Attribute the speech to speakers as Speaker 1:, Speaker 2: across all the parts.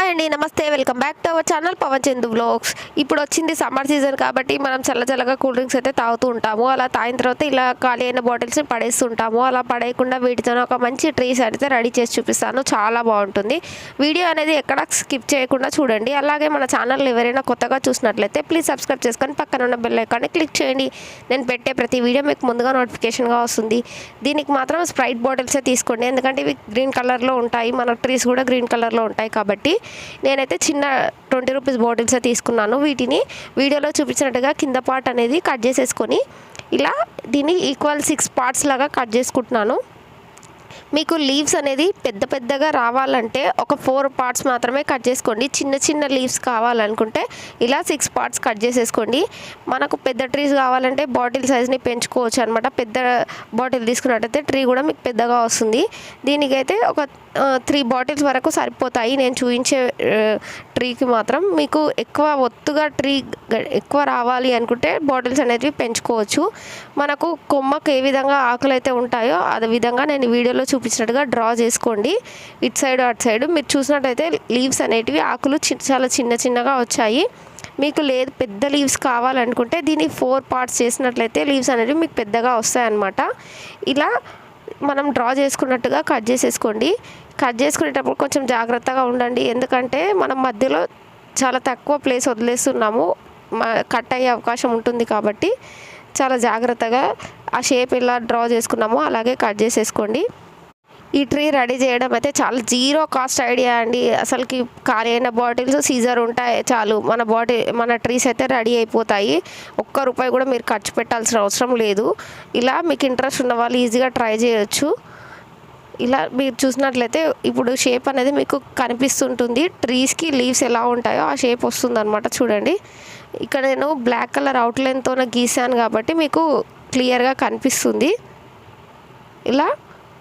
Speaker 1: Hi అండి నమస్తే. Welcome back to our channel Pavan Chandu vlogs ఇప్పుడు వచ్చింది సమ్మర్ సీజన్ కాబట్టి మనం చల్ల చల్లగా కూల్ డ్రింక్స్ అయితే తాగుతూ ఉంటాము. అలా తాగిన తర్వాత ఇలా ఖాళీ అయిన బాటిల్స్ని పడేస్తుంటాము. అలా పడేయకుండా వీటితో ఒక మంచి ట్రీస్ అయితే రెడీ చేసి చూపిస్తాను. చాలా బాగుంటుంది. వీడియో అనేది ఎక్కడ స్కిప్ చేయకుండా చూడండి. అలాగే మన ఛానల్ ఎవరైనా కొత్తగా చూసినట్లయితే ప్లీజ్ సబ్స్క్రైబ్ చేసుకొని పక్కన ఉన్న బెల్ ఐకాన్ని క్లిక్ చేయండి. నేను పెట్టే ప్రతి వీడియో మీకు ముందుగా నోటిఫికేషన్గా వస్తుంది. దీనికి మాత్రం స్ప్రైట్ బాటిల్సే తీసుకోండి. ఎందుకంటే ఇవి గ్రీన్ కలర్లో ఉంటాయి. మన ట్రీస్ కూడా గ్రీన్ కలర్లో ఉంటాయి కాబట్టి నేనైతే చిన్న ట్వంటీ రూపీస్ బాటిల్స్ తీసుకున్నాను. వీటిని వీడియోలో చూపించినట్టుగా కింద పార్ట్ అనేది కట్ చేసేసుకొని ఇలా దీన్ని ఈక్వల్ సిక్స్ పార్ట్స్ లాగా కట్ చేసుకుంటున్నాను. మీకు లీవ్స్ అనేది పెద్ద పెద్దగా రావాలంటే ఒక ఫోర్ పార్ట్స్ మాత్రమే కట్ చేసుకోండి. చిన్న చిన్న లీవ్స్ కావాలనుకుంటే ఇలా సిక్స్ పార్ట్స్ కట్ చేసేసుకోండి. మనకు పెద్ద ట్రీస్ కావాలంటే బాటిల్ సైజ్ని పెంచుకోవచ్చు అనమాట పెద్ద బాటిల్ తీసుకున్నట్టయితే ట్రీ కూడా మీకు పెద్దగా వస్తుంది. దీనికైతే ఒక త్రీ బాటిల్స్ వరకు సరిపోతాయి. నేను చూపించే ట్రీకి మాత్రం మీకు ఎక్కువ ఒత్తుగా ట్రీ ఎక్కువ రావాలి అనుకుంటే బాటిల్స్ అనేవి పెంచుకోవచ్చు. మనకు కొమ్మకు ఏ విధంగా ఆకులు అయితే ఉంటాయో అదే విధంగా నేను వీడియోలో వీడియోలో చూపించినట్టుగా డ్రా చేసుకోండి. ఇటు సైడ్ అటు సైడ్. మీరు చూసినట్టయితే లీవ్స్ అనేటివి ఆకులు చి- చాలా చిన్న చిన్నగా వచ్చాయి. మీకు లేదు పెద్ద లీవ్స్ కావాలనుకుంటే దీన్ని ఫోర్ పార్ట్స్ చేసినట్లయితే లీవ్స్ అనేవి మీకు పెద్దగా వస్తాయన్నమాట. ఇలా మనం డ్రా చేసుకున్నట్టుగా కట్ చేసేసుకోండి. కట్ చేసుకునేటప్పుడు కొంచెం జాగ్రత్తగా ఉండండి. ఎందుకంటే మనం మధ్యలో చాలా తక్కువ ప్లేస్ వదిలేస్తున్నాము. కట్ అయ్యే అవకాశం ఉంటుంది కాబట్టి చాలా జాగ్రత్తగా ఆ షేప్ ఎలా డ్రా చేసుకున్నామో అలాగే కట్ చేసేసుకోండి. ఈ ట్రీ రెడీ చేయడం అయితే చాలా జీరో కాస్ట్ ఐడియా అండి. అసలుకి ఖాళీ అయిన బాటిల్స్ సీజర్ ఉంటాయి చాలు. మన బాటిల్ మన ట్రీస్ అయితే రెడీ అయిపోతాయి. ఒక్క రూపాయి కూడా మీరు ఖర్చు పెట్టాల్సిన అవసరం లేదు. ఇలా మీకు ఇంట్రెస్ట్ ఉన్న వాళ్ళు ఈజీగా ట్రై చేయొచ్చు. ఇలా మీరు చూసినట్లయితే ఇప్పుడు షేప్ అనేది మీకు కనిపిస్తుంటుంది. ట్రీస్కి లీవ్స్ ఎలా ఉంటాయో ఆ షేప్ వస్తుందన్నమాట చూడండి. ఇక్కడ నేను బ్లాక్ కలర్ అవుట్లైన్తో గీసాను కాబట్టి మీకు క్లియర్గా కనిపిస్తుంది. ఇలా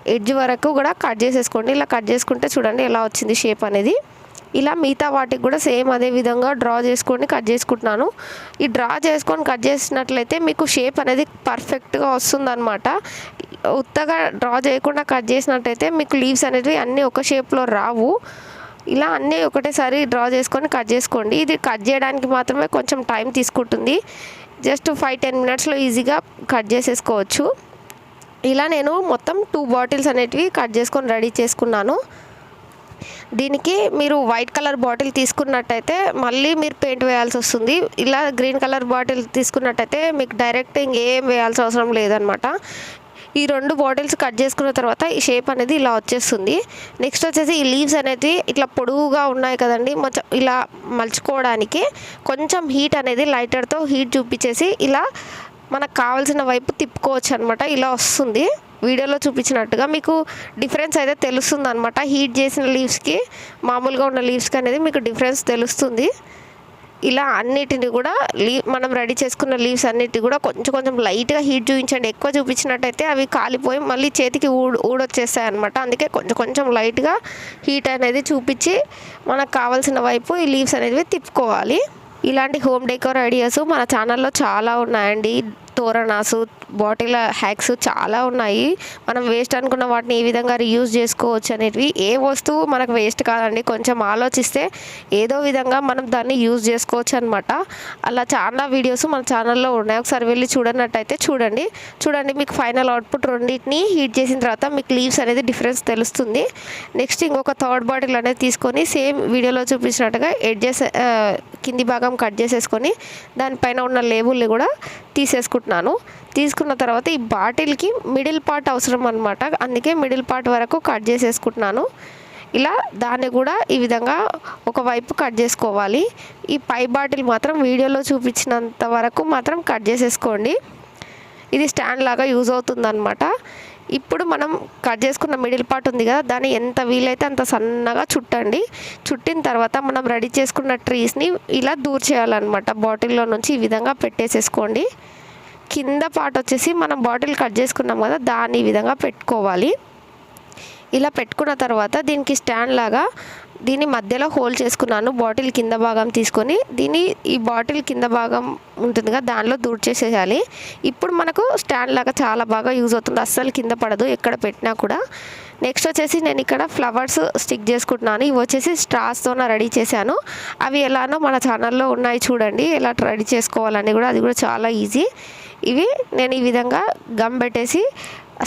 Speaker 1: ఎడ్జ్ వరకు కూడా కట్ చేసేసుకోండి. ఇలా కట్ చేసుకుంటే చూడండి ఎలా వచ్చింది షేప్ అనేది. ఇలా మిగతా వాటికి కూడా సేమ్ అదే విధంగా డ్రా చేసుకొని కట్ చేసుకుంటున్నాను. ఈ డ్రా చేసుకొని కట్ చేసినట్లయితే మీకు షేప్ అనేది పర్ఫెక్ట్గా వస్తుందన్నమాట. ఉత్తగా డ్రా చేయకుండా కట్ చేసినట్టయితే మీకు లీవ్స్ అనేవి అన్నీ ఒక షేప్లో రావు. ఇలా అన్నీ ఒకటేసారి డ్రా చేసుకొని కట్ చేసుకోండి. ఇది కట్ చేయడానికి మాత్రమే కొంచెం టైం తీసుకుంటుంది. జస్ట్ ఫైవ్ టెన్ మినిట్స్లో ఈజీగా కట్ చేసేసుకోవచ్చు. ఇలా నేను మొత్తం టూ బాటిల్స్ అనేటివి కట్ చేసుకొని రెడీ చేసుకున్నాను. దీనికి మీరు వైట్ కలర్ బాటిల్ తీసుకున్నట్టయితే మళ్ళీ మీరు పెయింట్ వేయాల్సి వస్తుంది. ఇలా గ్రీన్ కలర్ బాటిల్ తీసుకున్నట్టయితే మీకు డైరెక్ట్ ఇంకేం వేయాల్సిన అవసరం లేదనమాట ఈ రెండు బాటిల్స్ కట్ చేసుకున్న తర్వాత ఈ షేప్ అనేది ఇలా వచ్చేస్తుంది. నెక్స్ట్ వచ్చేసి ఈ లీవ్స్ అనేది ఇట్లా పొడుగుగా ఉన్నాయి కదండి మొత్తం ఇలా మలుచుకోవడానికి కొంచెం హీట్ అనేది లైటర్తో హీట్ చూపించేసి ఇలా మనకు కావాల్సిన వైపు తిప్పుకోవచ్చు అనమాట ఇలా వస్తుంది. వీడియోలో చూపించినట్టుగా మీకు డిఫరెన్స్ అయితే తెలుస్తుంది అనమాట హీట్ చేసిన లీవ్స్కి మామూలుగా ఉన్న లీవ్స్కి అనేది మీకు డిఫరెన్స్ తెలుస్తుంది. ఇలా అన్నిటిని కూడా లీవ్ మనం రెడీ చేసుకున్న లీవ్స్ అన్నిటి కూడా కొంచెం కొంచెం లైట్గా హీట్ చూపించండి. ఎక్కువ చూపించినట్టయితే అవి కాలిపోయి మళ్ళీ చేతికి ఊడ్ ఊడొచ్చేస్తాయి అనమాట అందుకే కొంచెం కొంచెం లైట్గా హీట్ అనేది చూపించి మనకు కావాల్సిన వైపు ఈ లీవ్స్ అనేవి తిప్పుకోవాలి. ఇలాంటి హోమ్ డెకోర్ ఐడియాస్ మన ఛానల్లో చాలా ఉన్నాయండి. తోరణాసు బాటిల్ హ్యాక్స్ చాలా ఉన్నాయి. మనం వేస్ట్ అనుకున్న వాటిని ఏ విధంగా రీయూజ్ చేసుకోవచ్చు అనేటివి ఏ వస్తువు మనకు వేస్ట్ కాదండి. కొంచెం ఆలోచిస్తే ఏదో విధంగా మనం దాన్ని యూజ్ చేసుకోవచ్చు అనమాట అలా చాలా వీడియోస్ మన ఛానల్లో ఉన్నాయి. ఒకసారి వెళ్ళి చూడనట్టయితే చూడండి. చూడండి మీకు ఫైనల్ అవుట్పుట్ రెండింటిని హీట్ చేసిన తర్వాత మీకు లీవ్స్ అనేది డిఫరెన్స్ తెలుస్తుంది. నెక్స్ట్ ఇంకొక థర్డ్ బాటిల్ అనేది తీసుకొని సేమ్ వీడియోలో చూపించినట్టుగా ఎడ్జెస్ కింది భాగం కట్ చేసేసుకొని దానిపైన ఉన్న లేబుల్ని కూడా తీసేసుకుంటాం తీసుకుంటున్నాను. తీసుకున్న తర్వాత ఈ బాటిల్కి మిడిల్ పార్ట్ అవసరం అనమాట అందుకే మిడిల్ పార్ట్ వరకు కట్ చేసేసుకుంటున్నాను. ఇలా దాన్ని కూడా ఈ విధంగా ఒకవైపు కట్ చేసుకోవాలి. ఈ పై బాటిల్ మాత్రం వీడియోలో చూపించినంత వరకు మాత్రం కట్ చేసేసుకోండి. ఇది స్టాండ్ లాగా యూజ్ అవుతుందన్నమాట. ఇప్పుడు మనం కట్ చేసుకున్న మిడిల్ పార్ట్ ఉంది కదా దాన్ని ఎంత వీలైతే అంత సన్నగా చుట్టండి. చుట్టిన తర్వాత మనం రెడీ చేసుకున్న ట్రీస్ని ఇలా దూర్ చేయాలన్నమాట. బాటిల్లో నుంచి ఈ విధంగా పెట్టేసేసుకోండి. కింద పార్ట్ వచ్చేసి మనం బాటిల్ కట్ చేసుకున్నాం కదా దాన్ని ఈ విధంగా పెట్టుకోవాలి. ఇలా పెట్టుకున్న తర్వాత దీనికి స్టాండ్ లాగా దీన్ని మధ్యలో హోల్ చేసుకున్నాను బాటిల్ కింద భాగం తీసుకొని. దీన్ని ఈ బాటిల్ కింద భాగం ఉంటుంది కదా దానిలో దూడ్ చేసేయాలి ఇప్పుడు మనకు స్టాండ్ లాగా చాలా బాగా యూజ్ అవుతుంది అస్సలు కింద పడదు ఎక్కడ పెట్టినా కూడా. నెక్స్ట్ వచ్చేసి నేను ఇక్కడ ఫ్లవర్స్ స్టిక్ చేసుకుంటున్నాను. ఇవి వచ్చేసి స్ట్రాస్తో రెడీ చేశాను. అవి ఎలానో మన ఛానల్లో ఉన్నాయి చూడండి ఎలా రెడీ చేసుకోవాలని కూడా అది కూడా చాలా ఈజీ ఇవి నేను ఈ విధంగా గమ్ పెట్టేసి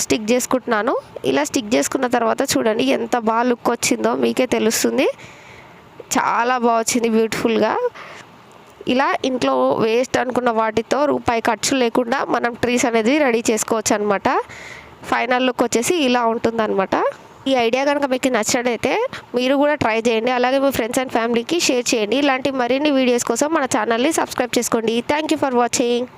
Speaker 1: స్టిక్ చేసుకుంటున్నాను. ఇలా స్టిక్ చేసుకున్న తర్వాత చూడండి ఎంత బాగా లుక్ వచ్చిందో మీకే తెలుస్తుంది. చాలా బాగా వచ్చింది బ్యూటిఫుల్గా. ఇలా ఇంట్లో వేస్ట్ అనుకున్న వాటితో రూపాయి ఖర్చు లేకుండా మనం ట్రీస్ అనేది రెడీ చేసుకోవచ్చు అనమాట ఫైనల్ లుక్ వచ్చేసి ఇలా ఉంటుందన్నమాట. ఈ ఐడియా కనుక మీకు నచ్చినట్లయితే మీరు కూడా ట్రై చేయండి. అలాగే మీ ఫ్రెండ్స్ అండ్ ఫ్యామిలీకి షేర్ చేయండి. ఇలాంటి మరిన్ని వీడియోస్ కోసం మన ఛానల్ని సబ్స్క్రైబ్ చేసుకోండి. Thank you for watching.